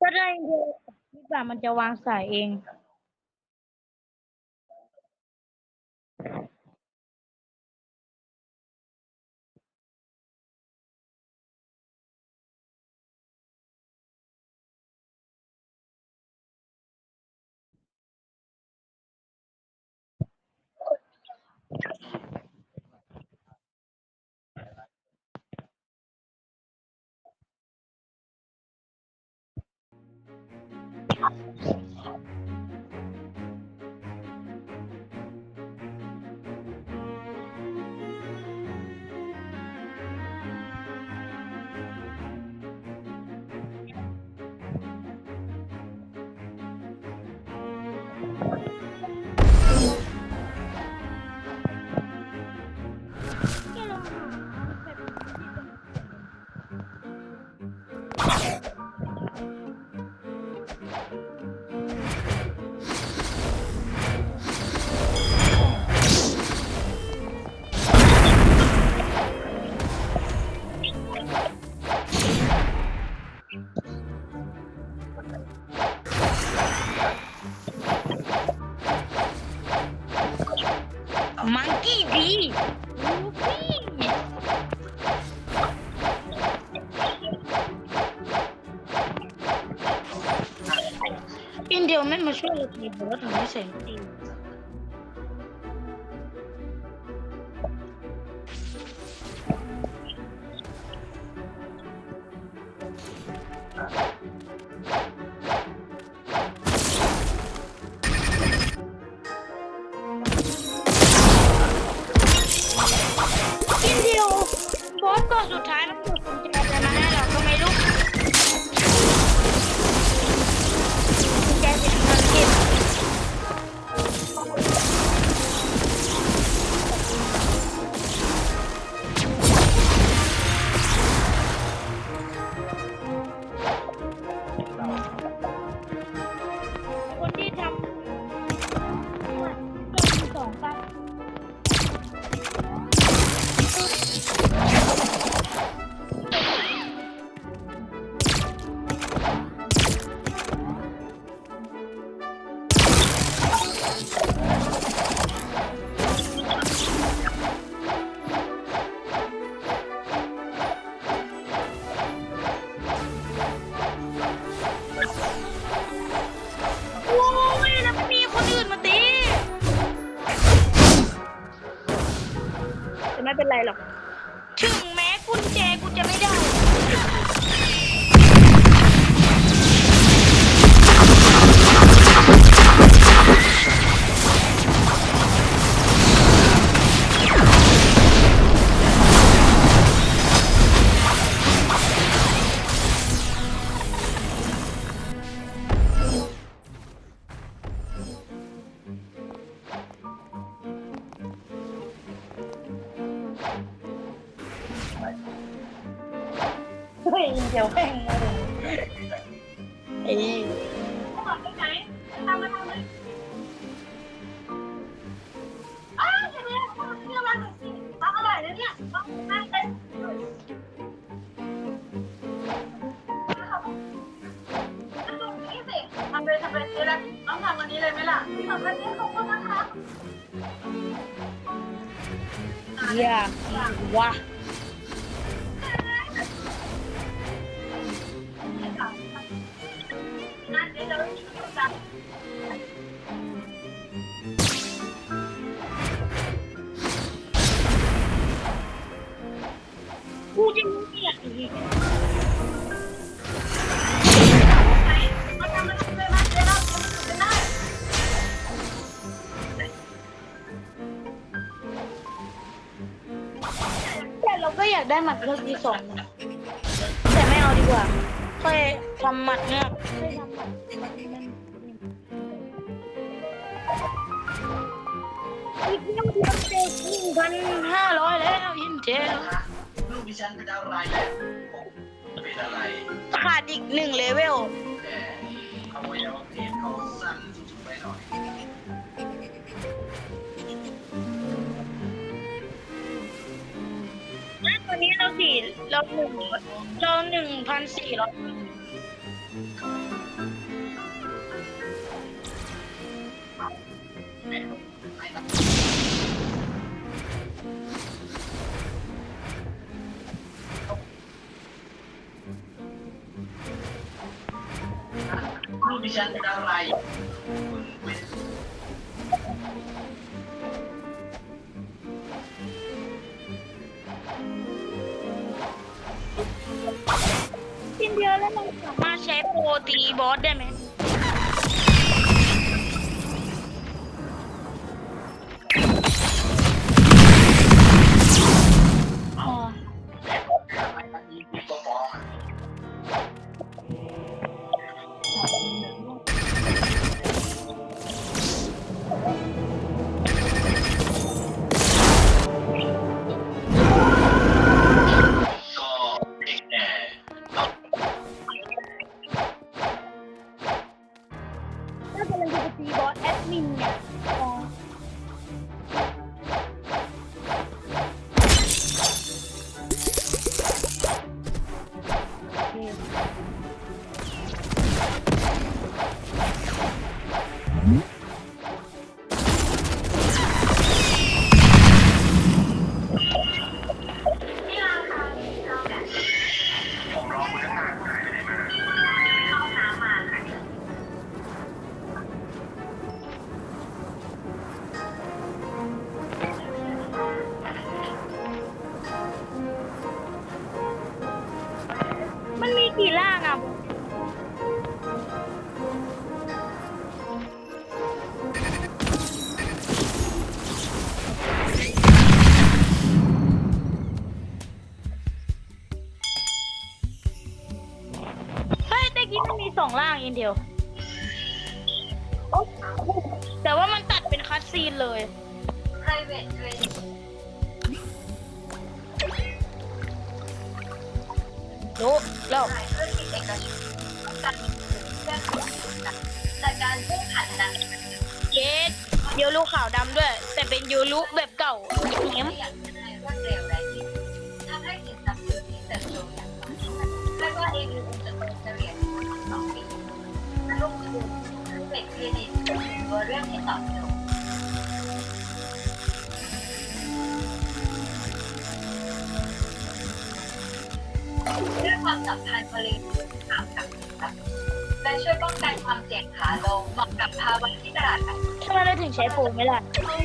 ก็ได้เดียวนี่ป่ามันจะวางสายเอง กี้ดีลูฟี่อินเดียไม่มาช่วยเราทีบอกว่าทำไม่เสร็จจริง บอส โอ้ยแล้วไม่มีคนอื่นมาตีแต่ไม่เป็นไรหรอก ถึงแม้กุญแจกูจะไม่ได้ เฮ้ยเดี๋ยวแม่งไอ้ไปไหนทำมาทำเลยอ้าวเห็นไหมเรื่องมันสิทำอร่อยนะเนี่ยต้องนั่งเป็นตรงนี้สิทำเลยทำเลยนี่แหละต้องทำวันนี้เลยไหมล่ะที่ทำวันนี้ขอบคุณนะคะอยากวะนั่นเดี๋ยวเราจะ กูจะรู้เนี่ยอีกแต่เราก็อยากได้หมัดเลือกที่สองนะแต่ไม่เอาดีกว่าค่อยทำหมัดเนี่ยค่อยทำหมัด หนึ่งพันห้าร้อยแล้วอินเทลดิฉันเป็นอะไรเนี่ยผมเป็นอะไรขาดอีกหนึ่งเลเวลแต่อวัยวะเพศเขาสั้นสุดๆไปหน่อยตอนนี้เราสี่เราหนึ่งเราหนึ่งพันสี่ร้อย ฉันเป็นอะไรคุณเป็นชิ้นเยอะแล้วมันสามารถใช้โปรตีบอสได้ไหม อส กี้มันมีสองล่างอินเดียวโอ๊ะแต่ว่ามันตัดเป็นคัสซีนเลย private training รู้แล้วขายธุรกิจเอกชนการเรื่องของแต่การแข่งขันนั้นเย็ดยูรุขาวดำด้วย แต่เป็นยูรุแบบเก่าเนี้ยอย่างง่ายรวดเร็วและยิ่งทำให้สินทรัพย์ซื้อที่เติบโตอย่างต่อเนื่องคาดว่า AU จะโตเฉลี่ยสองปีลงทุน เป็นเครดิตตัวเรื่องที่ตอบโจทย์เรื่องความสัมพันธ์บริสุทธิ์ถามกับสินและช่วยป้องกันความเสี่ยงขาลงเหมาะกับภาวะที่ตลาดทำไมเราถึงใช้ปูไม่ได้เพราะ